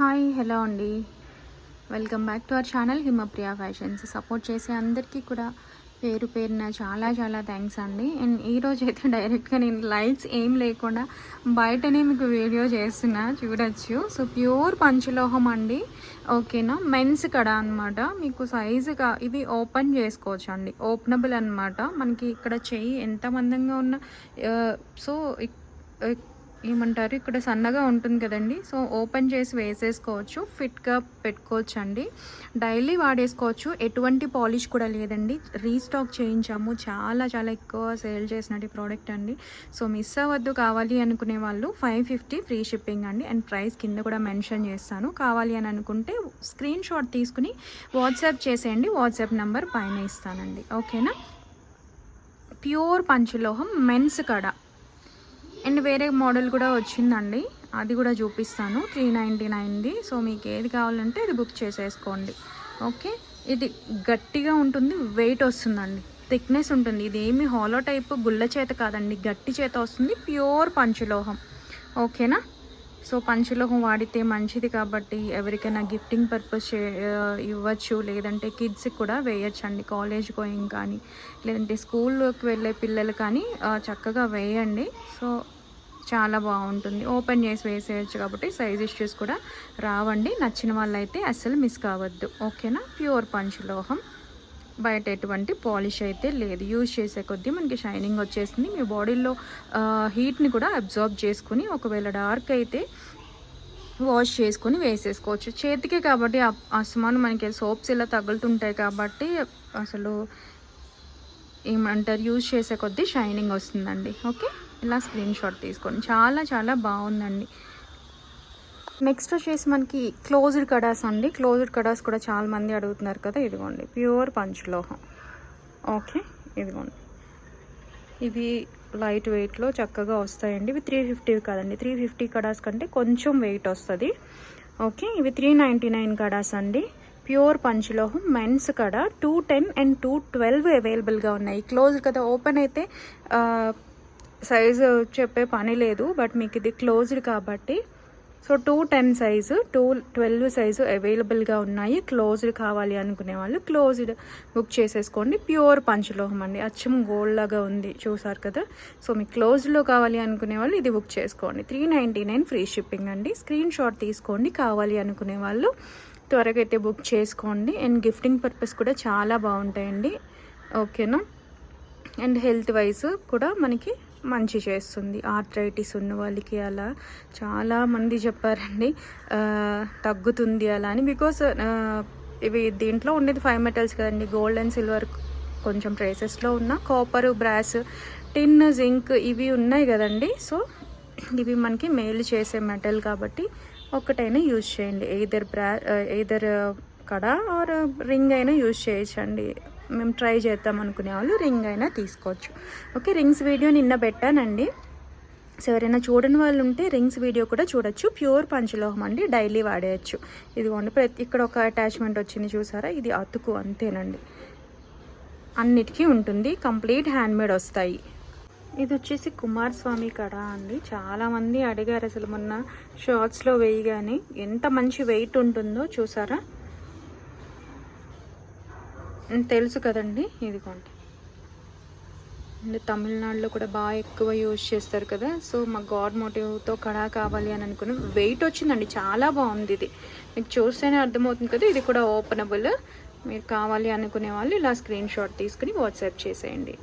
Hi hello అండి. Welcome back to our channel Himapriya fashions. Support చేసే అందరికీ కూడా పేరు పేరున చాలా చాలా థ్యాంక్స్ అండి. అండ్ ఈరోజు అయితే డైరెక్ట్గా నేను లైట్స్ ఏం లేకుండా బయటనే మీకు వీడియో చేస్తున్నా చూడొచ్చు. సో ప్యూర్ పంచలోహం అండి. ఓకేనా? మెన్స్ కడ అనమాట మీకు సైజుగా ఇది ఓపెన్ చేసుకోవచ్చు అండి ఓపెనబుల్ అనమాట మనకి ఇక్కడ చెయ్యి ఎంత మందంగా ఉన్న సో ఏమంటారు? ఇక్కడ సన్నగా ఉంటుంది కదండి. సో ఓపెన్ చేసి వేసేసుకోవచ్చు. ఫిట్గా పెట్టుకోవచ్చు అండి డైలీ వాడేసుకోవచ్చు. ఎటువంటి పాలిష్ కూడా లేదండి. రీస్టాక్ చేయించాము. చాలా చాలా ఎక్కువ సేల్ చేసినట్టు ప్రోడక్ట్ అండి. సో మిస్ అవ్వద్దు. కావాలి అనుకునే వాళ్ళు ఫైవ్ ఫిఫ్టీ ఫ్రీ షిప్పింగ్ అండి. అండ్ ప్రైస్ కింద కూడా మెన్షన్ చేస్తాను. కావాలి అని అనుకుంటే స్క్రీన్ షాట్ తీసుకుని వాట్సాప్ చేసేయండి. వాట్సాప్ నెంబర్ పైన ఇస్తానండి. ఓకేనా? ప్యూర్ పంచలోహం మెన్స్ కడ. అండ్ వేరే మోడల్ కూడా వచ్చిందండి. అది కూడా చూపిస్తాను. Three ninety నైన్ది. సో మీకు ఏది కావాలంటే ఇది బుక్ చేసేసుకోండి. ఓకే? ఇది గట్టిగా ఉంటుంది వెయిట్ వస్తుందండి. థిక్నెస్ ఉంటుంది. ఇది ఏమి హాలో టైప్ గుళ్ళ చేత కాదండి. గట్టి చేత వస్తుంది ప్యూర్ పంచలోహం. ఓకేనా? సో పంచలోహం వాడితే మంచిది కాబట్టి ఎవరికైనా గిఫ్టింగ్ పర్పస్ ఇవ్వచ్చు. లేదంటే కిడ్స్కి కూడా వేయచ్చు అండి కాలేజ్ గోయింగ్ కానీ లేదంటే స్కూల్లోకి వెళ్ళే పిల్లలు కానీ చక్కగా వేయండి. సో చాలా బాగుంటుంది. ఓపెన్ చేసి వేసేయచ్చు కాబట్టి సైజ్ ఇష్యూస్ కూడా రావండి. నచ్చిన వాళ్ళైతే అస్సలు మిస్ కావద్దు. ఓకేనా ప్యూర్ పంచలోహం బయట ఎటువంటి పాలిష్ అయితే లేదు. యూజ్ చేసే కొద్దీ మనకి షైనింగ్ వచ్చేసింది మీ బాడీలో హీట్ని కూడా అబ్జార్బ్ చేసుకుని ఒకవేళ డార్క్ అయితే వాష్ చేసుకొని వేసేసుకోవచ్చు. చేతికే కాబట్టి అసమాను మనకి సోప్స్ ఇలా తగులుతుంటాయి కాబట్టి అసలు ఏమంటారు? యూజ్ చేసే కొద్దీ షైనింగ్ వస్తుందండి. ఓకే? ఇలా స్క్రీన్ షాట్ తీసుకోండి. చాలా చాలా బాగుందండి. నెక్స్ట్ వచ్చేసి మనకి క్లోజ్డ్ కడాస్ అండి. క్లోజ్డ్ కడాస్ కూడా చాలా మంది అడుగుతున్నారు కదా. ఇదిగోండి. ప్యూర్ పంచలోహం ఓకే ఇదిగోండి. ఇవి లైట్ వెయిట్లో చక్కగా వస్తాయండి. ఇవి త్రీ ఫిఫ్టీ కదండి. త్రీ ఫిఫ్టీ కడాస్ కంటే కొంచెం వెయిట్ వస్తుంది. ఓకే ఇవి త్రీ నైంటీ నైన్ కడాస్ అండి. ప్యూర్ పంచలోహం మెన్స్ కడ two ten and two twelve అవైలబుల్గా ఉన్నాయి. క్లోజ్ కదా. ఓపెన్ అయితే సైజు చెప్పే పని లేదు. బట్ మీకు ఇది క్లోజ్డ్ కాబట్టి so two ten size two twelve size అవైలబుల్గా ఉన్నాయి. క్లోజ్డ్ కావాలి అనుకునే వాళ్ళు క్లోజ్డ్ బుక్ చేసేసుకోండి. ప్యూర్ పంచలోహం అండి. అచ్చం గోల్డ్ లాగా ఉంది. చూసారు కదా? సో మీకు క్లోజ్డ్లో కావాలి అనుకునే వాళ్ళు ఇది బుక్ చేసుకోండి. Three ninety nine free shipping అండి. స్క్రీన్ షాట్ తీసుకోండి. కావాలి అనుకునే వాళ్ళు త్వరగా అయితే బుక్ చేసుకోండి. అండ్ గిఫ్టింగ్ పర్పస్ కూడా చాలా బాగుంటాయండి. ఓకేనా? అండ్ హెల్త్ వైజ్ కూడా మనకి మంచి చేస్తుంది. ఆర్థరైటిస్ ఉన్న వాళ్ళకి అలా చాలామంది చెప్పారండి. తగ్గుతుంది అలా అని. బికాస్ ఇవి దీంట్లో ఉండేది ఫైవ్ మెటల్స్ కదండి. గోల్డ్ అండ్ సిల్వర్ కొంచెం ట్రేసెస్లో ఉన్న. కాపర్ బ్రాస్ టిన్ జింక్ ఇవి ఉన్నాయి కదండి. సో ఇవి మనకి మేలు చేసే మెటల్ కాబట్టి ఒకటైనా యూజ్ చేయండి. ఎయిదర్ బ్రా ఎయిదర్ కడ ఆర్ రింగ్ అయినా యూజ్ చేయొచ్చండి. మేము ట్రై చేద్దాం అనుకునే వాళ్ళు రింగ్ అయినా తీసుకోవచ్చు. ఓకే రింగ్స్ వీడియో నిన్న పెట్టానండి. సో ఎవరైనా చూడని వాళ్ళు ఉంటే రింగ్స్ వీడియో కూడా చూడొచ్చు. ప్యూర్ పంచలోహం అండి డైలీ వాడేయచ్చు. ఇదిగోండి ప్రతి ఇక్కడ ఒక అటాచ్మెంట్ వచ్చింది చూసారా? ఇది అతుకు అంతేనండి. అన్నిటికీ ఉంటుంది. కంప్లీట్ హ్యాండ్మేడ్ వస్తాయి. ఇది వచ్చేసి కుమార్ స్వామి కడ అండి. చాలామంది అడిగారు అసలు మొన్న షార్ట్స్లో వేయగానే ఎంత మంచి వెయిట్ ఉంటుందో చూసారా? తెలుసు కదండి. ఇదిగోండి. అంటే తమిళనాడులో కూడా బాగా ఎక్కువ యూజ్ చేస్తారు కదా. సో మా గాడ్ మోటివ్తో కడా కావాలి అని అనుకున్న వెయిట్ వచ్చిందండి. చాలా బాగుంది ఇది. మీకు చూస్తేనే అర్థమవుతుంది కదా ఇది కూడా ఓపెనబుల్. మీరు కావాలి అనుకునే వాళ్ళు ఇలా స్క్రీన్ షాట్ తీసుకుని వాట్సాప్ చేసేయండి.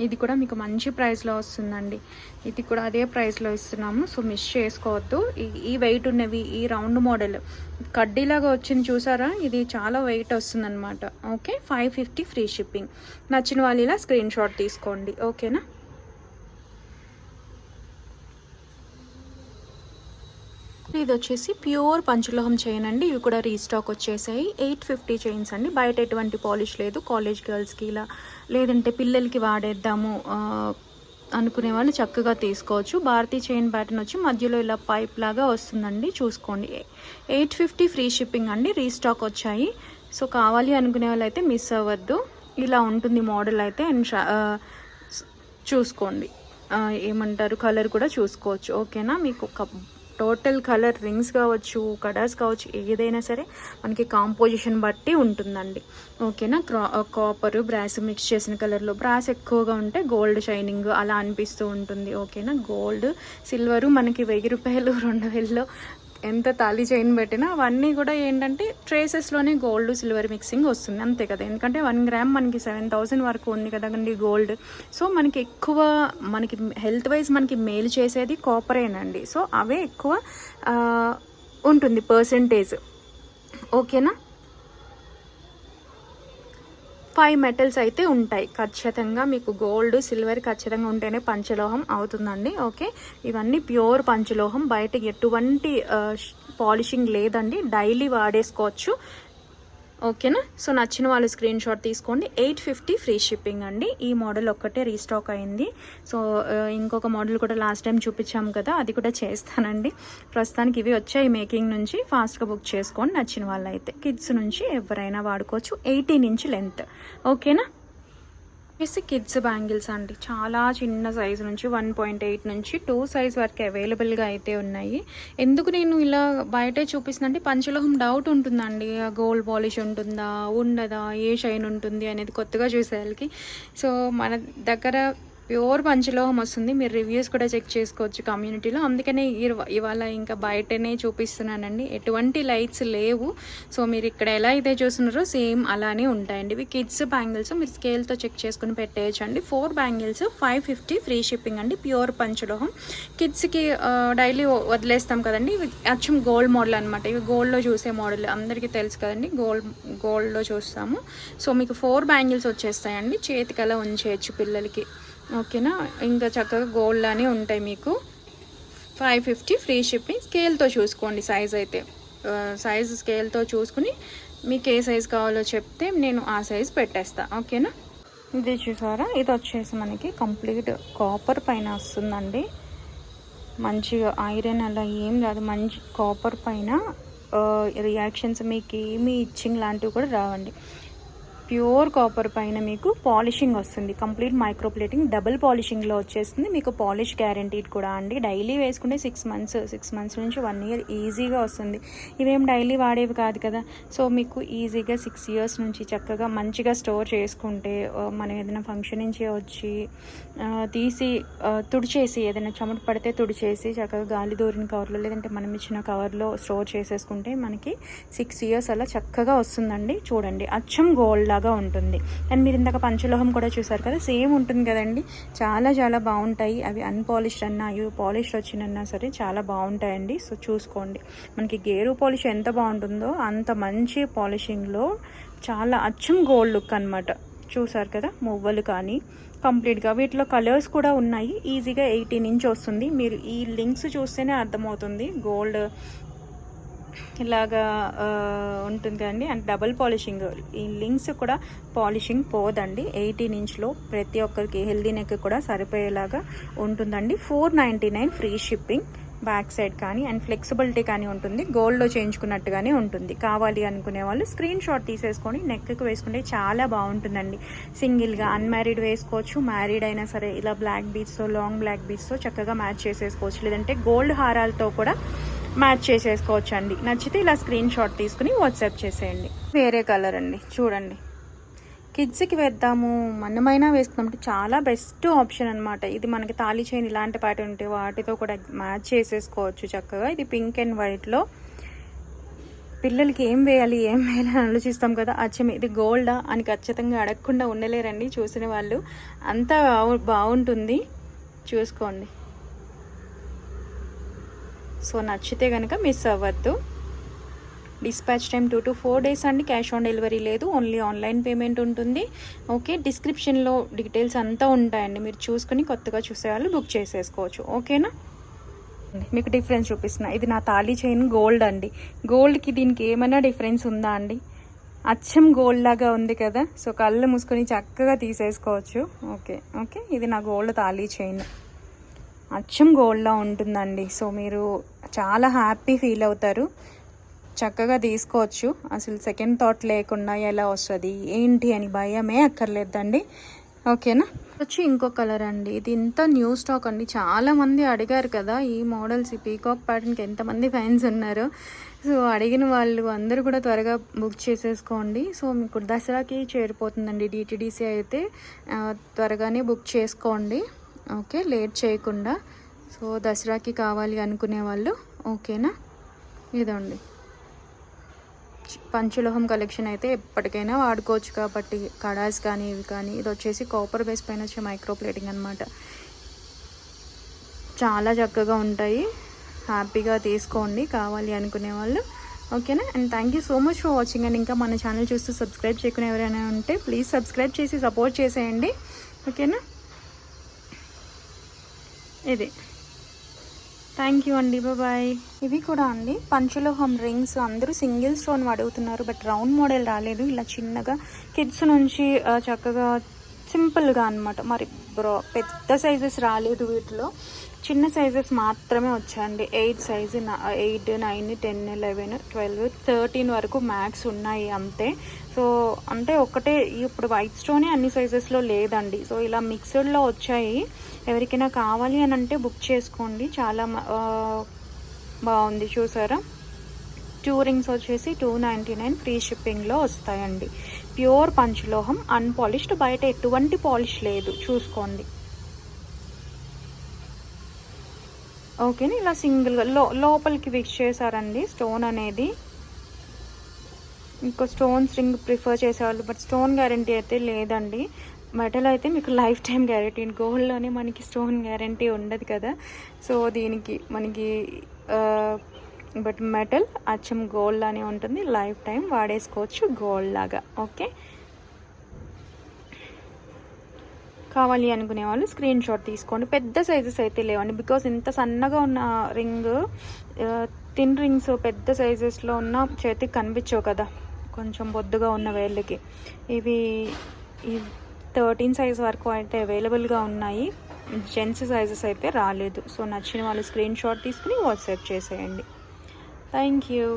ఇది కూడా మీకు మంచి ప్రైస్లో వస్తుందండి. ఇది కూడా అదే ప్రైస్లో ఇస్తున్నాము. సో మిస్ చేసుకోవద్దు. ఈ వెయిట్ ఉన్నవి ఈ రౌండ్ మోడల్ కడ్డీలాగా వచ్చింది చూసారా? ఇది చాలా వెయిట్ వస్తుందన్నమాట. Okay? Five fifty free shipping నచ్చిన వాళ్ళు ఇలా స్క్రీన్ షాట్ తీసుకోండి. ఓకేనా? ఇది వచ్చేసి ప్యూర్ పంచలోహం చైన్ అండి. ఇవి కూడా రీస్టాక్ వచ్చేసాయి. ఎయిట్ ఫిఫ్టీ చైన్స్ అండి. బయట ఎటువంటి పాలిష్ లేదు. కాలేజ్ గర్ల్స్కి ఇలా లేదంటే పిల్లలకి వాడేద్దాము అనుకునే వాళ్ళు చక్కగా తీసుకోవచ్చు. భారతీ చైన్ ప్యాటర్న్ వచ్చి మధ్యలో ఇలా పైప్ లాగా వస్తుందండి. చూసుకోండి. ఎయిట్ ఫిఫ్టీ ఫ్రీ షిప్పింగ్ అండి. రీస్టాక్ వచ్చాయి. సో కావాలి అనుకునే వాళ్ళు అయితే మిస్ అవ్వద్దు. ఇలా ఉంటుంది మోడల్ అయితే అండ్ చూసుకోండి. ఏమంటారు? కలర్ కూడా చూసుకోవచ్చు. ఓకేనా? మీకు ఒక టోటల్ కలర్ రింగ్స్ కావచ్చు కడాస్ కావచ్చు ఏదైనా సరే మనకి కాంపోజిషన్ బట్టి ఉంటుందండి. ఓకేనా? క్రా కాపర్ బ్రాస్ మిక్స్ చేసిన కలర్లో బ్రాస్ ఎక్కువగా ఉంటే గోల్డ్ షైనింగ్ అలా అనిపిస్తూ ఉంటుంది. ఓకేనా? గోల్డ్ సిల్వరు మనకి వెయ్యి రూపాయలు రెండు వేలలో ఎంత తాళి చైన్ పెట్టినా అవన్నీ కూడా ఏంటంటే ట్రేసెస్లోనే గోల్డ్ సిల్వర్ మిక్సింగ్ వస్తుంది. అంతే కదా. ఎందుకంటే వన్ గ్రామ్ మనకి సెవెన్ థౌసండ్ వరకు ఉంది కదండి గోల్డ్ సో మనకి ఎక్కువ మనకి హెల్త్ వైజ్ మనకి మేలు చేసేది కాపరేనండి సో అవే ఎక్కువ ఉంటుంది పర్సంటేజ్ ఓకేనా ఫైవ్ మెటల్స్ అయితే ఉంటాయి. ఖచ్చితంగా మీకు గోల్డ్ సిల్వర్ ఖచ్చితంగా ఉంటేనే పంచలోహం అవుతుందండి. ఓకే? ఇవన్నీ ప్యూర్ పంచలోహం. బయట ఎటువంటి పాలిషింగ్ లేదండి. డైలీ వాడేసుకోవచ్చు. ఓకేనా? సో నచ్చిన వాళ్ళు స్క్రీన్ షాట్ తీసుకోండి. ఎయిట్ ఫిఫ్టీ ఫ్రీ షిప్పింగ్ అండి. ఈ మోడల్ ఒక్కటే రీస్టాక్ అయింది. సో ఇంకొక మోడల్ కూడా లాస్ట్ టైం చూపించాం కదా అది కూడా చేస్తానండి. ప్రస్తుతానికి ఇవి వచ్చాయి మేకింగ్ నుంచి. ఫాస్ట్గా బుక్ చేసుకోండి. నచ్చిన వాళ్ళు అయితే కిడ్స్ నుంచి ఎవరైనా వాడుకోవచ్చు. Eighteen inch length. ఓకేనా? వచ్చేసి కిడ్స్ బ్యాంగిల్స్ అండి. చాలా చిన్న సైజ్ నుంచి వన్ పాయింట్ ఎయిట్ నుంచి టూ సైజ్ వరకు అవైలబుల్గా అయితే ఉన్నాయి. ఎందుకు నేను ఇలా బయటే చూపిస్తున్నా అంటే పంచలోహం డౌట్ ఉంటుందండి. గోల్డ్ పాలిష్ ఉంటుందా ఉండదా ఏ షైన్ ఉంటుంది అనేది కొత్తగా చూసే వాళ్ళకి సో మన దగ్గర ప్యూర్ పంచలోహం వస్తుంది. మీరు రివ్యూస్ కూడా చెక్ చేసుకోవచ్చు కమ్యూనిటీలో. అందుకనే ఇవాళ ఇంకా బయటనే చూపిస్తున్నానండి. ఎటువంటి లైట్స్ లేవు. సో మీరు ఇక్కడ ఎలా అయితే చూస్తున్నారో సేమ్ అలానే ఉంటాయండి. ఇవి కిడ్స్ బ్యాంగిల్స్. మీరు స్కేల్తో చెక్ చేసుకుని పెట్టేయచ్చు అండి four bangles five fifty free shipping అండి. ప్యూర్ పంచలోహం. కిడ్స్కి డైలీ వదిలేస్తాం కదండి. ఇవి అచ్చం గోల్డ్ మోడల్ అనమాట ఇవి గోల్డ్లో చూసే మోడల్. అందరికీ తెలుసు కదండి. గోల్డ్ గోల్డ్లో చూస్తాము. సో మీకు ఫోర్ బ్యాంగిల్స్ వచ్చేస్తాయండి. చేతికి అలా ఉంచేయచ్చు పిల్లలకి. ఓకేనా? ఇంకా చక్కగా గోల్డ్ అని ఉంటాయి మీకు. ఫైవ్ ఫిఫ్టీ ఫ్రీ షిప్పింగ్ స్కేల్తో చూసుకోండి సైజ్ అయితే. సైజ్ స్కేల్తో చూసుకుని మీకు ఏ సైజ్ కావాలో చెప్తే నేను ఆ సైజ్ పెట్టేస్తా. ఓకేనా? ఇది చూసారా? ఇది వచ్చేసి మనకి కంప్లీట్ కాపర్ పైన వస్తుందండి. మంచిగా ఐరన్ అలా ఏం రాదు. మంచి కాపర్ పైన రియాక్షన్స్ మీకు ఏమి ఇచ్చింగ్ లాంటివి కూడా రావండి. ప్యూర్ కాపర్ పైన మీకు పాలిషింగ్ వస్తుంది. కంప్లీట్ మైక్రో ప్లేటింగ్ డబుల్ పాలిషింగ్లో వచ్చేస్తుంది. మీకు పాలిష్ గ్యారంటీడ్ కూడా అండి. డైలీ వేసుకుంటే సిక్స్ మంత్స్ సిక్స్ మంత్స్ నుంచి వన్ ఇయర్ ఈజీగా వస్తుంది. ఇవేం డైలీ వాడేవి కాదు కదా. సో మీకు ఈజీగా సిక్స్ ఇయర్స్ నుంచి చక్కగా మంచిగా స్టోర్ చేసుకుంటే మనం ఏదైనా ఫంక్షన్ నుంచి వచ్చి తీసి తుడిచేసి ఏదైనా చెమట పడితే తుడిచేసి చక్కగా గాలి దూరిన కవర్లో లేదంటే మనం ఇచ్చిన కవర్లో స్టోర్ చేసేసుకుంటే మనకి సిక్స్ ఇయర్స్ అలా చక్కగా వస్తుందండి. చూడండి. అచ్చం గోల్డ్ లాగా ఉంటుంది. అండ్ మీరు ఇందాక పంచలోహం కూడా చూసారు కదా సేమ్ ఉంటుంది కదండి. చాలా చాలా బాగుంటాయి. అవి అన్పాలిష్డ్ అన్నా అవి పాలిష్డ్ వచ్చినన్నా సరే చాలా బాగుంటాయండి. సో చూసుకోండి. మనకి గేరు పాలిష్ ఎంత బాగుంటుందో అంత మంచి పాలిషింగ్లో చాలా అచ్చం గోల్డ్ లుక్ అనమాట చూసారు కదా మువ్వలు కానీ కంప్లీట్గా వీటిలో కలర్స్ కూడా ఉన్నాయి. ఈజీగా ఎయిటీన్ ఇంచ్ వస్తుంది. మీరు ఈ లింక్స్ చూస్తేనే అర్థమవుతుంది. గోల్డ్ ఇలాగా ఉంటుంది కదండి. అండ్ డబల్ పాలిషింగ్ ఈ లింక్స్ కూడా పాలిషింగ్ పోదండి. ఎయిటీన్ ఇంచ్లో ప్రతి ఒక్కరికి హెల్దీ నెక్ కూడా సరిపోయేలాగా ఉంటుందండి. Four ninety nine free shipping back side కానీ అండ్ ఫ్లెక్సిబిలిటీ కానీ ఉంటుంది. గోల్డ్లో చేయించుకున్నట్టుగానే ఉంటుంది. కావాలి అనుకునే వాళ్ళు స్క్రీన్ షాట్ తీసేసుకొని నెక్కి వేసుకుంటే చాలా బాగుంటుందండి. సింగిల్గా అన్మ్యారీడ్ వేసుకోవచ్చు. మ్యారీడ్ అయినా సరే ఇలా బ్లాక్ బీచ్తో లాంగ్ బ్లాక్ బీచ్తో చక్కగా మ్యాచ్ చేసేసుకోవచ్చు. లేదంటే గోల్డ్ హారాలతో కూడా మ్యాచ్ చేసేసుకోవచ్చు అండి నచ్చితే ఇలా స్క్రీన్ షాట్ తీసుకుని వాట్సాప్ చేసేయండి. వేరే కలర్ అండి. చూడండి. కిడ్స్కి వేద్దాము. మనమైనా వేసుకుందాం అంటే చాలా బెస్ట్ ఆప్షన్ అనమాట ఇది మనకి తాళీ చైన్ ఇలాంటి పాట ఉంటే వాటితో కూడా మ్యాచ్ చేసేసుకోవచ్చు చక్కగా. ఇది పింక్ అండ్ వైట్లో. పిల్లలకి ఏం వేయాలి ఏం వేయాలి అని ఆలోచిస్తాం కదా. అచ్చం ఇది గోల్డా అని ఖచ్చితంగా అడగకుండా ఉండలేరండి చూసిన వాళ్ళు. అంతా బాగు- బాగుంటుంది చూసుకోండి. సో నచ్చితే కనుక మిస్ అవ్వద్దు. Dispatch time two to four days అండి. క్యాష్ ఆన్ డెలివరీ లేదు. ఓన్లీ ఆన్లైన్ పేమెంట్ ఉంటుంది. ఓకే డిస్క్రిప్షన్లో డీటెయిల్స్ అంతా ఉంటాయండి. మీరు చూసుకుని కొత్తగా చూసేవాళ్ళు బుక్ చేసేసుకోవచ్చు. ఓకేనా మీకు డిఫరెన్స్ చూపిస్తున్నా. ఇది నా తాళీ చైన్ గోల్డ్ అండి. గోల్డ్కి దీనికి ఏమైనా డిఫరెన్స్ ఉందా అండి? అచ్చం గోల్డ్ లాగా ఉంది కదా. సో కళ్ళు మూసుకొని చక్కగా తీసేసుకోవచ్చు. ఓకే ఓకే ఇది నా గోల్డ్ తాళీ చైన్ అచ్చం గోల్డ్లా ఉంటుందండి. సో మీరు చాలా హ్యాపీ ఫీల్ అవుతారు. చక్కగా తీసుకోవచ్చు. అసలు సెకండ్ థాట్ లేకుండా ఎలా వస్తుంది ఏంటి అని భయమే అక్కర్లేదండి. ఓకేనా? వచ్చి ఇంకో కలర్ అండి. ఇది ఇంత న్యూ స్టాక్ అండి. చాలామంది అడిగారు కదా ఈ మోడల్స్ ఈ పీకాక్ ప్యాటర్న్కి ఎంతమంది ఫ్యాన్స్ ఉన్నారు. సో అడిగిన వాళ్ళు అందరూ కూడా త్వరగా బుక్ చేసేసుకోండి. సో మీకు దసరాకి చేరిపోతుందండి. డిటీడీసీ అయితే త్వరగానే బుక్ చేసుకోండి. ఓకే లేట్ చేయకుండా. సో దసరాకి కావాలి అనుకునే వాళ్ళు ఓకేనా? ఇదండి. పంచలోహం కలెక్షన్ అయితే ఎప్పటికైనా వాడుకోవచ్చు కాబట్టి కడాస్ కానీ ఇవి కానీ. ఇది వచ్చేసి కాపర్ బేస్ పైన వచ్చే మైక్రో ప్లేటింగ్ అనమాట చాలా చక్కగా ఉంటాయి. హ్యాపీగా తీసుకోండి కావాలి అనుకునే వాళ్ళు ఓకేనా? And thank you so much for watching. And ఇంకా మన ఛానల్ చూస్తూ సబ్స్క్రైబ్ చేయకునే ఎవరైనా ఉంటే ప్లీజ్ సబ్స్క్రైబ్ చేసి సపోర్ట్ చేసేయండి ఓకేనా? ఇది. థ్యాంక్ యూ అండి బాయ్ ఇవి కూడా అండి. పంచలోహం రింగ్స్ అందరూ సింగిల్ స్టోన్ అడుగుతున్నారు బట్ రౌండ్ మోడల్ రాలేదు. ఇలా చిన్నగా కిడ్స్ నుంచి చక్కగా సింపుల్గా అన్నమాట. మరి బ్రో పెద్ద సైజెస్ రాలేదు వీటిలో. చిన్న సైజెస్ మాత్రమే వచ్చాయండి. Eight size eight nine ten eleven twelve thirteen వరకు మ్యాక్స్ ఉన్నాయి అంతే. సో అంటే ఒకటే ఇప్పుడు వైట్ స్టోనే అన్ని సైజెస్లో లేదండి. సో ఇలా మిక్స్డ్లో వచ్చాయి. ఎవరికైనా కావాలి అని అంటే బుక్ చేసుకోండి. చాలా బాగుంది చూసారా? టూ రింగ్స్ వచ్చేసి టూ నైంటీ నైన్ ఫ్రీ షిప్పింగ్లో వస్తాయండి. ప్యూర్ పంచలోహం అన్పాలిష్డ్ బయట ఎటువంటి పాలిష్ లేదు. చూసుకోండి. ఓకేనా? ఇలా సింగిల్గా లో లోపలికి ఫిక్స్ చేశారండి. స్టోన్ అనేది. ఇంకో స్టోన్స్ రింగ్ ప్రిఫర్ చేసేవాళ్ళు బట్ స్టోన్ గ్యారంటీ అయితే లేదండి. మెటల్ అయితే మీకు లైఫ్ టైం గ్యారంటీ గోల్డ్లోనే మనకి స్టోన్ గ్యారంటీ ఉండదు కదా. సో దీనికి మనకి బట్ మెటల్ అచ్చం గోల్డ్ లానే ఉంటుంది. లైఫ్ టైం వాడేసుకోవచ్చు గోల్డ్ లాగా ఓకే కావాలి అనుకునే వాళ్ళు స్క్రీన్ షాట్ తీసుకోండి. పెద్ద సైజెస్ అయితే లేవండి బికాస్ ఇంత సన్నగా ఉన్న రింగ్ థిన్ రింగ్స్ పెద్ద సైజెస్లో ఉన్న చేతికి కనిపించవు కదా. కొంచెం బొద్దుగా ఉన్న వేళ్ళకి. ఇవి ఈ థర్టీన్ సైజ్ వరకు అయితే అవైలబుల్గా ఉన్నాయి. జెంట్స్ సైజెస్ అయితే రాలేదు. సో నచ్చిన వాళ్ళు స్క్రీన్ షాట్ తీసుకుని వాట్సాప్ చేసేయండి. Thank you.